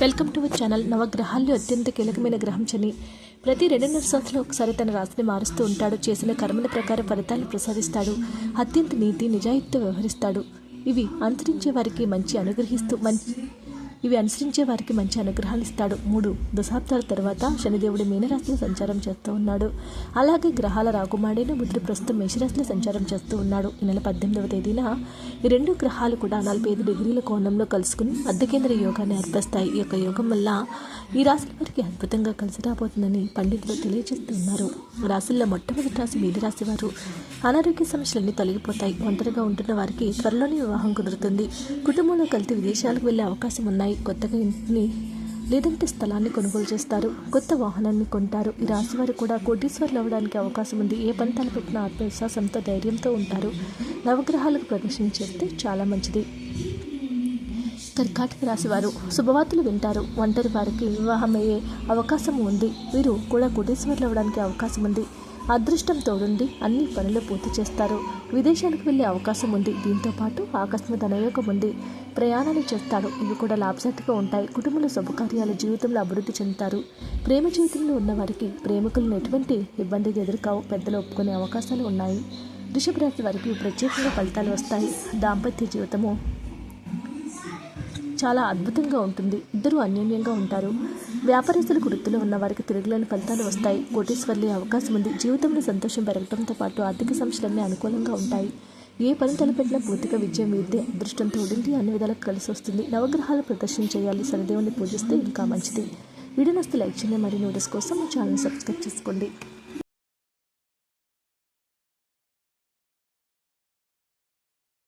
Welcome to our channel. నవగ్రహాల్లో అత్యంత కీలకమైన గ్రహం శని. ప్రతి రెండున్నర సంవత్సరాలు ఒకసారి తన రాశిని మారుస్తూ ఉంటాడు. చేసిన కర్మల ప్రకారం ఫలితాలు ప్రసాదిస్తాడు. అత్యంత నీతి నిజాయితీతో వ్యవహరిస్తాడు. ఇవి అంతరించే వారికి మంచి అనుగ్రహిస్తూ మంచి ఇవి అనుసరించే వారికి మంచి అనుగ్రహాలు ఇస్తాడు. మూడు దశాబ్దాల తర్వాత శనిదేవుడు మీనరాశిలో సంచారం చేస్తూ ఉన్నాడు. అలాగే గ్రహాల రాకుమాడైన బుద్ధుడు ప్రస్తుతం మేషరాశిలో సంచారం చేస్తూ ఉన్నాడు. ఈ నెల పద్దెనిమిదవ తేదీన ఈ రెండు గ్రహాలు కూడా నలభై ఐదు డిగ్రీల కోణంలో కలుసుకుని అర్ధకేంద్ర యోగాన్ని ఏర్పరుస్తాయి. ఈ యొక్క యోగం వల్ల ఈ రాశుల వారికి అద్భుతంగా కలిసి రాబోతుందని పండితులు తెలియజేస్తున్నారు రాశుల్లో మొట్టమొదటి రాశి మీన రాశి వారు. అనారోగ్య సమస్యలన్నీ తొలగిపోతాయి. ఒంటరిగా ఉంటున్న వారికి త్వరలోనే వివాహం కుదురుతుంది. కుటుంబంలో కలిసి విదేశాలకు వెళ్ళే అవకాశం ఉన్నాయి. కొత్తగా ఇంటిని లేదంటే స్థలాన్ని కొనుగోలు చేస్తారు. కొత్త వాహనాన్ని కొంటారు. ఈ రాశి వారు కూడా కోటీశ్వర్లు అవ్వడానికి అవకాశం ఉంది. ఏ పని తలపెట్టిన ఆత్మవిశ్వాసంతో ధైర్యంతో ఉంటారు. నవగ్రహాలకు ప్రదర్శన చేస్తే చాలా మంచిది. కర్కాటక రాశివారు శుభవార్తలు వింటారు. ఒంటరి వారికి వివాహం అయ్యే అవకాశం ఉంది. వీరు కూడా కోటీశ్వర్లు అవ్వడానికి అవకాశం ఉంది. అదృష్టం తోడుండి అన్ని పనులు పూర్తి చేస్తారు. విదేశాలకు వెళ్ళే అవకాశం ఉంది. దీంతో పాటు ఆకస్మిక ధనయోగం ఉంది. ప్రయాణాలు చేస్తాడు ఇవి కూడా లాభసాటిగా ఉంటాయి. కుటుంబంలో శుభకార్యాలు జీవితంలో అభివృద్ధి చెందుతారు. ప్రేమ జీవితంలో ఉన్నవారికి ప్రేమికులను ఎటువంటి ఇబ్బంది ఎదురుకావు. పెద్దలు ఒప్పుకునే అవకాశాలు ఉన్నాయి. వృషభ రాశి వారికి ప్రత్యేకంగా ఫలితాలు వస్తాయి. దాంపత్య జీవితము చాలా అద్భుతంగా ఉంటుంది. ఇద్దరు అన్యోన్యంగా ఉంటారు. వ్యాపారస్తులకు వృత్తిలో ఉన్న వారికి తిరగలేని ఫలితాలు వస్తాయి. కోటీశ్వర్లే అవకాశం ఉంది. జీవితంలో సంతోషం పెరగడంతో పాటు ఆర్థిక సంస్థలన్నీ అనుకూలంగా ఉంటాయి. ఏ పని తలపెట్టినా పూర్తిగా విజయం మీదే అదృష్టంతో ఉండి అన్ని విధాలకు కలిసి వస్తుంది. నవగ్రహాలు ప్రదర్శన చేయాలి. శనిదేవుని పూజిస్తే ఇంకా మంచిది. వీడియో లైక్ చేయండి. మరియు నోటీస్ కోసం మా ఛానల్ సబ్స్క్రైబ్ చేసుకోండి.